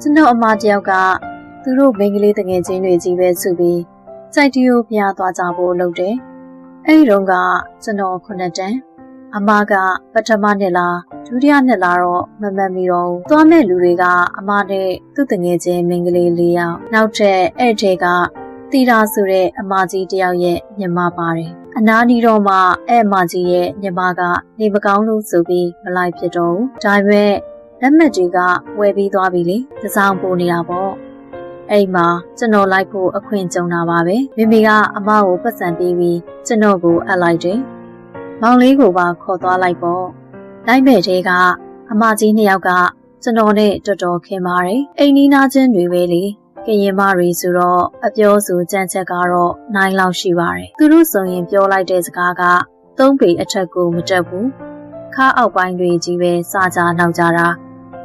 ကျွန်တော်အမတယောက်ကသူတို့မိန်းကလေးတငယ်ချင်းတွေကြီးပဲဆိုပြီးစိုက်တီကိုဖျားသွားကြဖို့လုပ်တယ်။အဲဒီတော့ကကျွန်တော်ခုနှစ်တန်းအမကပထမနှစ်လားဒုတိယနှစ်လားတော့မမှတ်မိတော့ဘူး။သွားမဲ့လူတွေကအမနဲ့သူ့တငယ်ချင်းမိန်းကလေး၄ယောက်နောက်ထပ်အဲ့ထဲကတီတာဆိုတဲ့အမကြီးတယောက်ရဲ့ညီမပါတယ်။အနားနီတော့မှအဲ့အမကြီးရဲ့ညီမကနေမကောင်းလို့ဆိုပြီးမလိုက်ဖြစ်တော့ဘူး။ဒါပေမဲ့ လက်မှတ်တွေကဝယ်ပြီးသွားပြီလေ။တစောင်းပို့နေတာပေါ့။အဲ့မှာကျွန်တော်လိုက်ဖို့အခွင့်ကြုံတာပါပဲမိမိကအမကိုပတ်စံပေးပြီးကျွန်တော်ကိုအပ်လိုက်တယ်မောင်လေးကိုပါခေါ်သွားလိုက်ပေါ့လိုက်မဲ့တဲကအမကြီးနှစ်ယောက်ကကျွန်တော်နဲ့တော်တော်ခင်ပါတယ်အိမ်နီးနားချင်းတွေပဲလေကရင်မတွေဆိုတော့အပြောဆိုကြံချက်ကတော့နိုင်လောက်ရှိပါတယ်သူတို့ဆိုရင်ပြောလိုက်တဲ့စကားကသုံးပေအထက်ကိုမတက်ဘူးခါအောက်ပိုင်းတွေကြီးပဲစာကြနောက်ကြတာ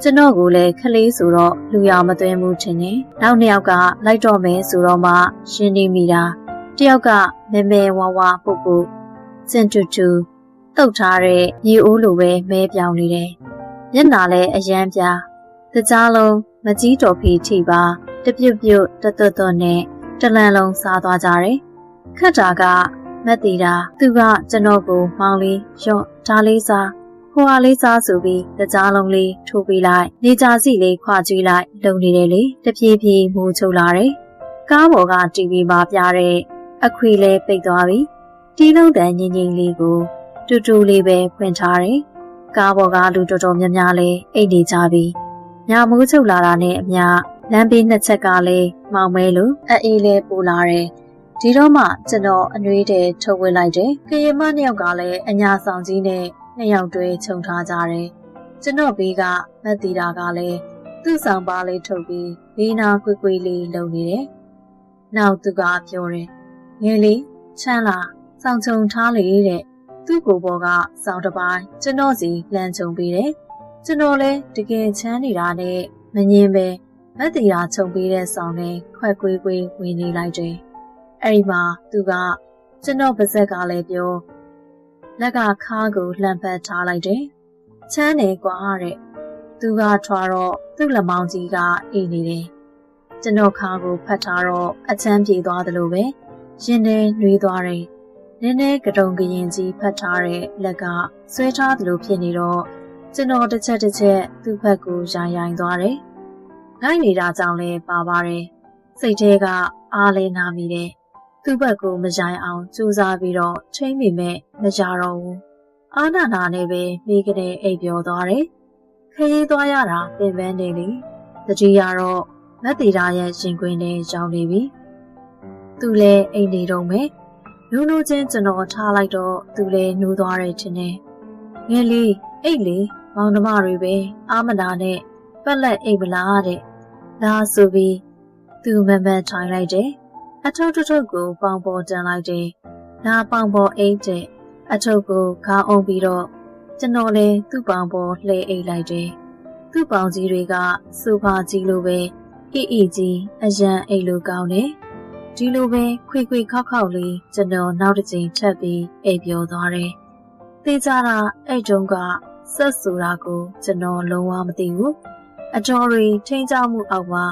ကျွန်တော်ကလည်းခလေးဆိုတော့လူရမသွင်းဘူးထင်တယ်။နောက်နှစ်ယောက်ကလိုက်တော့မယ်ဆိုတော့မှရှင်းနေမိတာ။တယောက်ကမဲမဲဝါဝါပုတ်ပုတ်စင်တူတူတုတ်ထားတဲ့ရေအိုးလိုပဲမဲပြောင်နေတယ်။မျက်နာလည်းအယမ်းပြား။တကြားလုံးမကြီးတော်ဖီထိပါတပြုတ်ပြုတ်တသွတ်သွတ်နဲ့တလန်လုံးစားသွားကြတယ်။ခက်တာကမက်တီတာသူကကျွန်တော်ကိုမောင်းလေးရော့ဒါလေးစား ဟိုဟာလေးစားဆိုပြီးတကြားလုံးလေးထိုးပေးလိုက်နေကြစီလေးခွာကြည့်လိုက်လုံနေတယ်လေတပြေးပြေးမူချုပ်လာတယ်ကားပေါ်က TV မှာပြတဲ့အခွေလဲပိတ်သွားပြီတီးလုံးတန်ငင်ငင်လေးကိုတူတူလေးပဲဖွင့်ထားတယ်ကားပေါ်ကလူတော်တော်များများလဲအိတ်နေကြပြီညမိုးချုပ်လာတာနဲ့အမျှလမ်းဘေးနှစ်ချက်ကလည်းမောင်မဲလိုအေးလဲပူလာတယ်ဒီတော့မှကျွန်တော်အနှွေးတဲ့ထုတ်ဝေလိုက်တယ်။ခရီးမနှစ်ယောက်ကလည်းအညာဆောင်ကြီးနဲ့ နှစ်ယောက်တွဲခြုံထားကြတယ်။ကျွန်တော်ဘေးကမက်တီတာကလည်းသူ့ဆောင်ပါလေးထုတ်ပြီးဘေးနာကွေ့ကွေ့လေးလုံနေတယ်။နောက်သူကပြောတယ်။ငယ်လေးချမ်းလာဆောင်ချုံထားလေတဲ့။သူ့ကိုယ်ပေါ်ကစောင်းတစ်ပိုင်းကျွန်တော်စီလမ်းချုံပေးတယ်။ကျွန်တော်လည်းတကယ်ချမ်းနေတာနဲ့မငင်းပဲမက်တီတာခြုံပေးတဲ့ဆောင်နဲ့ခွက်ကွေးကွေးဝင်နေလိုက်တယ်။အဲဒီမှာသူကကျွန်တော်ပါဇက်ကလည်းပြော လက်ကခါးကိုလှမ်းပတ်ထားလိုက်တယ်။ချမ်းနေကွာတဲ့။သူကထွာတော့သူ့လက်မောင်းကြီးကအေးနေတယ်။ကျွန်တော်ခါးကိုဖတ်ထားတော့အချမ်းပြေသွားတယ်လို့ပဲ။ရင်ထဲနှွေးသွားတယ်။နည်းနည်းကတုံကရင်ကြီးဖတ်ထားတဲ့လက်ကဆွဲထားတယ်လို့ဖြစ်နေတော့ကျွန်တော်တစ်ချက်တစ်ချက်သူ့ဘက်ကိုရိုင်းရိုင်းသွားတယ်။ငိုက်နေတာကြောင့်လည်းပါပါတယ်။စိတ်ထဲကအားလဲနာမိတယ်။ သူ့ဘက်ကိုမရိုင်းအောင်ကြိုးစားပြီးတော့ချိန်မိမဲ့မကြတော့ဘူးအာနာနာနဲ့ပဲမိကတဲ့အိပ်ပျော်သွားတယ်ခရီးသွားရတာပင်ပန်းနေလေတတိယတော့မက်တီတာရဲ့ရှင်ခွင်ထဲရောက်နေပြီသူလည်းအိမ်နေတော့မယ်နူးနူးချင်းကျွန်တော်ထားလိုက်တော့သူလည်းနှူးသွားတယ်ထင်တယ်ငယ်လေးအိတ်လေမောင်နှမတွေပဲအာမနာနဲ့ပက်လက်အိတ်မလားတဲ့ဒါဆိုပြီးသူမမန်ထိုင်လိုက်တယ် အထုပ်ထုပ်ကိုပေါင်ပေါ်တန်လိုက်တယ်။နာပေါင်ပေါ်အိတ်တဲ့အထုပ်ကိုခါအောင်ပြီးတော့ကျွန်တော်လည်းသူ့ပေါင်ပေါ်လှည့်အိတ်လိုက်တယ်။သူ့ပေါင်ကြီးတွေကစူပါကြီးလိုပဲအီအီကြီးအရန်အိတ်လိုကောင်းတယ်။ဒီလိုပဲခွေခွေခောက်ခောက်လေးကျွန်တော်နောက်တစ်ချိန်ထပ်ပြီးအိပ်ပျော်သွားတယ်။သိကြတာအဲ့တုန်းကဆက်ဆိုတာကိုကျွန်တော်လုံးဝမသိဘူး။အတော်ရီထိန်းချမှုအောက်မှာ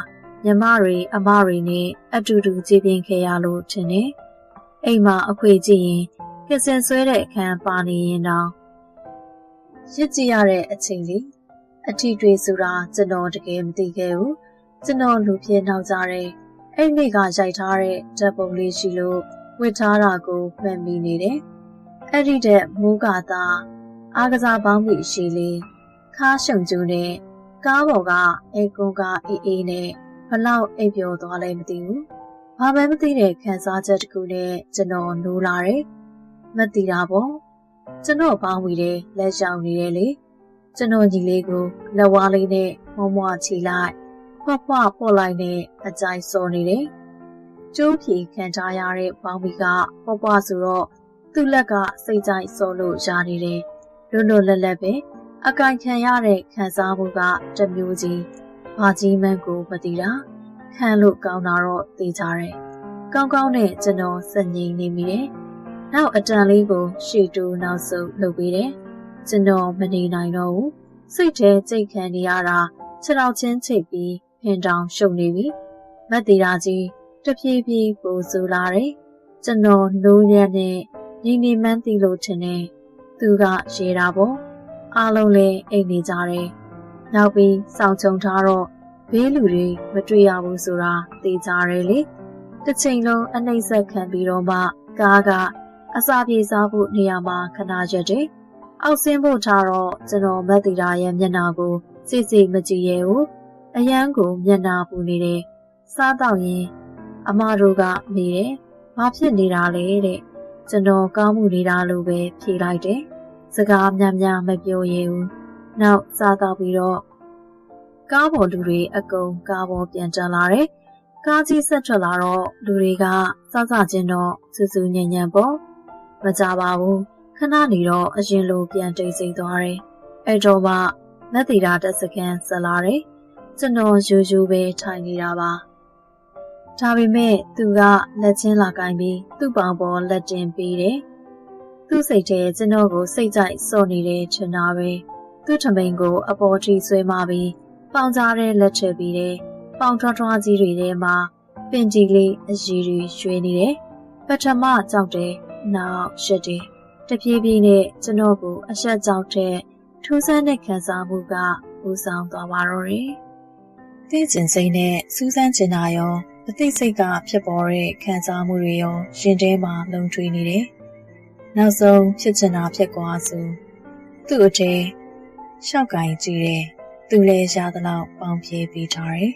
ညီမတွေအမတွေနဲ့အတူတူကြည်ပြင်းခဲ့ရလို့ထင်တယ်။အိမ်မှာအခွေကြည့်ရင်ကစင်ဆွဲတဲ့အခန်းပါနေရင်တော့ရစ်ကြည့်ရတဲ့အချိန်လေးအထီတွေဆိုတာကျွန်တော်တကယ်မသိခဲ့ဘူး။ကျွန်တော်လူပြင်းနောက်ကြတဲ့အဲ့နေ့ကရိုက်ထားတဲ့ဓာတ်ပုံလေးရှိလို့ဝတ်ထားတာကိုမှတ်မိနေတယ်။အဲ့ဒီတဲ့မူးကသာအားကစားပေါင်းပြီးရှိလေးခါရှုံကျူးနဲ့ကားပေါ်ကအေကွန်ကအေးအေးနဲ့ ဘလောက်အိပ်ပျော်သွားလဲမသိဘူး။ဘာပဲမသိတဲ့ခံစားချက်တစ်ခုနဲ့ကျွန်တော်နိုးလာတယ်။မသိတာပေါ့။ကျွန်တော်ပေါင်းပြီးတဲ့လက်ရှောင်နေတယ်လေ။ကျွန်တော်ညီလေးကိုလက်ဝါးလေးနဲ့မွားမွားချီလိုက်။ဖွားဖွားပေါ်လိုက်နဲ့အကြိုက်စော်နေတယ်။ကျိုးဖြီခံထားရတဲ့ပေါင်းပြီးကဖွားဖွားဆိုတော့သူ့လက်ကစိတ်ကြိုက်စော်လို့ရနေတယ်။လွတ်လွတ်လပ်လပ်ပဲအကင်ခံရတဲ့ခံစားမှုကတမျိုးကြီး ဘာကြီးမှန်းကိုမသိတာခံလို့ကောင်းတာတော့သိကြတယ်။ကောင်းကောင်းနဲ့ကျွန်တော်စက်ငိမ့်နေမိတယ်။နောက်အတန်လေးကိုရှေ့တူနောက်ဆုပ်လုပ်ပေးတယ်။ကျွန်တော်မနေနိုင်တော့ဘူး။စိတ်ထဲကြိတ်ခံနေရတာခြေထောက်ချင်းချိတ်ပြီးဖင်တောင်ရှုပ်နေပြီမက်တီရာကြီးတဖြည်းဖြည်းပူဆူလာတယ်ကျွန်တော်နိုးရက်နဲ့ညီနေမှန်းသိလို့ထင်တယ်သူကရေတာပေါ့အားလုံးလည်းအိတ်နေကြတယ် နောက်ပြီးစောင့်ကြုံထားတော့ဘေးလူတွေမတွေ့ရဘူးဆိုတာသိကြတယ်လေတစ်ချိန်လုံးအနှိမ့်ဆက်ခံပြီးတော့မှကားကအစာပြေစားဖို့နေရာမှာခဏရက်တယ်အောက်ဆင်းဖို့ထားတော့ကျွန်တော်မက်တီရာရဲ့မျက်နှာကိုစိတ်စိတ်မကြည့်ရဘူးအယမ်းကိုမျက်နှာပူနေတယ်စားတော့ရင်အမတို့ကမေးတယ်ဘာဖြစ်နေတာလဲတဲ့ကျွန်တော်ကောင်းမှုနေတာလို့ပဲဖြေလိုက်တယ်စကားများများမပြောရဘူး နောက်စားတော့ပြီးတော့ကားပေါ်လူတွေအကုန်ကားပေါ်ပြန်တက်လာတယ်ကားကြီးဆက်ထွက်လာတော့လူတွေကစစချင်းတော့စူးစူးညံ့ညံ့ပေါ့မကြပါဘူးခဏနေတော့အရင်လိုပြန်တိတ်ဆိတ်သွားတယ်အဲ့တော့မှလက်တီတာတစ်စကန်ဆက်လာတယ်ကျွန်တော်ယူယူပဲထိုင်နေတာပါဒါပေမဲ့သူကလက်ချင်းလာကင်ပြီးသူ့ပေါင်ပေါ်လက်တင်ပေးတယ်သူ့စိတ်ထဲကျွန်တော်ကိုစိတ်ကြိုက်စော့နေတဲ့ချင်တာပဲ သူ့ထမိန်ကို အပေါ်ထိဆွဲမပြီးပေါင်ကြားတဲ့လက်ထပ်ပြီးတယ်ပေါင်ထွားထွားကြီးတွေထဲမှာပင်ကြီးလေးအကြီးတွေရွှေနေတယ်ပထမကြောက်တယ်နောက်ရှက်တယ်တပြေးပြေးနဲ့ကျွန်တော်ကိုအဆက်ကြောက်တဲ့ထူးဆန်းတဲ့ခံစားမှုကဦးဆောင်သွားပါတော့တယ်။သိကျင်စိတ်နဲ့စူးစမ်းကျင်တာရောအသိစိတ်ကဖြစ်ပေါ်တဲ့ခံစားမှုတွေရောရှင်ထဲမှာလုံထွေးနေတယ်။နောက်ဆုံးဖြစ်ချင်တာဖြစ်သွားဆိုသူ့အထဲ ရှောက်ကင်ကြည့်တယ်။သူလည်းရသလောက်ပေါင်ပြေးပြီးထားတယ်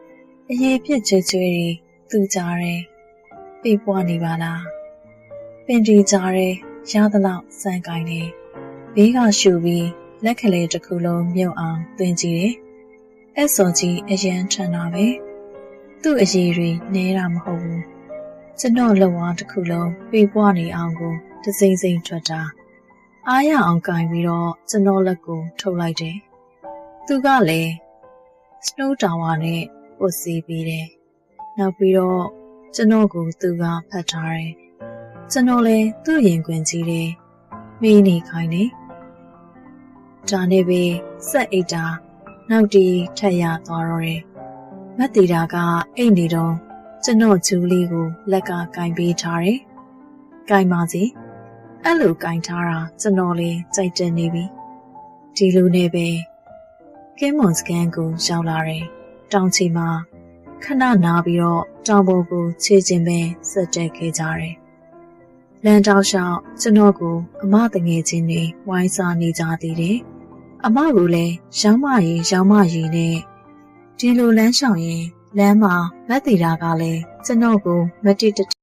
။အရေးပြစ်ချွေချွေတွေသူ့ကြားတယ်။ပြေးပွားနေပါလား။ပင်တီကြားတယ်ရသလောက်စမ်းကင်တယ်။ဘေးကရှူပြီးလက်ကလေးတစ်ခုလုံးမြုပ်အောင်သွင်းကြည့်တယ်။အဲ့စော်ကြီးအရန်ထန်တာပဲ။သူ့အရေးတွေနဲတာမဟုတ်ဘူး။ကျွန်တော်လက်ဝါးတစ်ခုလုံးပြေပွားနေအောင်ကိုတစိမ့်စိမ့်ထွက်တာ။ အားရအောင်ကင်ပြီးတော့ကျွန်တော်လက်ကိုထုတ်လိုက်တယ်။သူကလည်း Snow Tower နဲ့ပို့စီပြီးတယ်။နောက်ပြီးတော့ကျွန်တော်ကိုသူကဖတ်ထားတယ်။ကျွန်တော်လည်းသူ့ရင်ခွင်ကြီးတယ်။မိနေခိုင်းတယ်။ဒါနဲ့ပဲဆက်အိတ်တာနောက်တီထက်ရသွားတော့တယ်။မတ်တီတာကအိတ်နေတော့ကျွန်တော်ဂျူလီကိုလက်ကကင်ပေးထားတယ်။ကင်ပါစီ။ အဲ့လိုကင်ထားတာကျွန်တော်လေးကြိုက်တယ်နေပြီ။ဒီလိုနဲ့ပဲကင်းမွန်စကန်ကိုရောက်လာတယ်။တောင်ချီမှာခဏနာပြီးတော့တောင်ပေါ်ကိုခြေကျင်ပဲဆက်တက်ခဲ့ကြတယ်။လမ်းတောက်လျှောက်ကျွန်တော်ကိုအမတငယ်ချင်းတွေဝိုင်းစားနေကြသေးတယ်။အမကလည်းရောင်းမရီရောင်းမရီနဲ့ဒီလိုလမ်းလျှောက်ရင်လမ်းမှာမက်တီတာကလည်းကျွန်တော်ကိုမတိတ